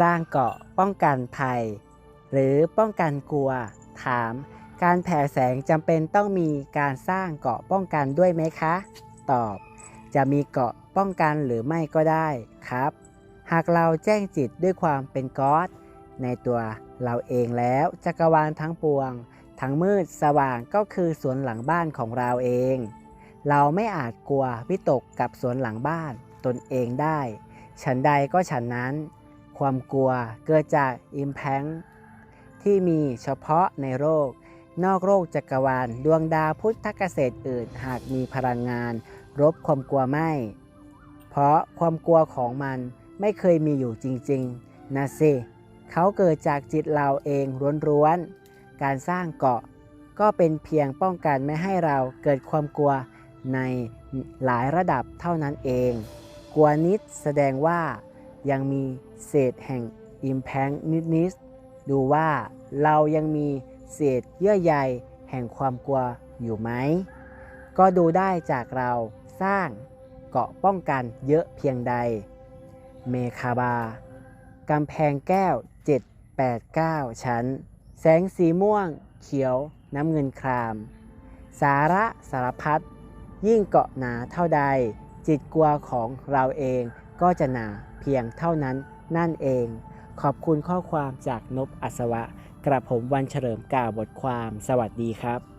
สร้างเกาะป้องกันภัย หรือป้องกันกลัว ถาม การแผ่แสงจำเป็นต้องมีการสร้างเกาะป้องกันด้วยไหมคะ ตอบ จะมีเกาะป้องกันหรือไม่ก็ได้ครับ หากเราแจ้งจิตด้วยความเป็นก๊อดในตัวเราเองแล้วจักรวาลทั้งปวง ทั้งมืดสว่างก็คือสวนหลังบ้านของเราเอง เราไม่อาจกลัววิตกกับสวนหลังบ้านตนเองได้ ฉันใดก็ฉันนั้น ความกลัวเกิดจากอิมแพงที่มีเฉพาะในโลกนอกโลกจักรวาลดวงดาวพุทธเกษตรอื่นหากมีพลังงานรบความกลัวไม่ เพราะความกลัวของมันไม่เคยมีอยู่จริงๆนะสิเขาเกิดจากจิตเราเองล้วนๆ การสร้างเกาะก็เป็นเพียงป้องกันไม่ให้เราเกิดความกลัวในหลายระดับเท่านั้นเอง กลัวนิดแสดงว่า ยังมีเศษแห่งอิมแพงนิดๆดูว่าเรายังมีเศษเยื่อใยแห่งความกลัวอยู่ไหม ก็ดูได้จากเราสร้างเกาะป้องกันเยอะเพียงใด เมคาบากำแพงแก้ว 7 8 9 ชั้น แสงสีม่วง เขียวน้ำเงินคราม สาระสารพัดยิ่งเกาะหนาเท่าใด จิตกลัวของเราเองก็จะหนาเพียงเท่านั้นนั่นเอง ขอบคุณข้อความจากนบอัศวะ กระผมวันเฉลิมกล่าวบทความ สวัสดีครับ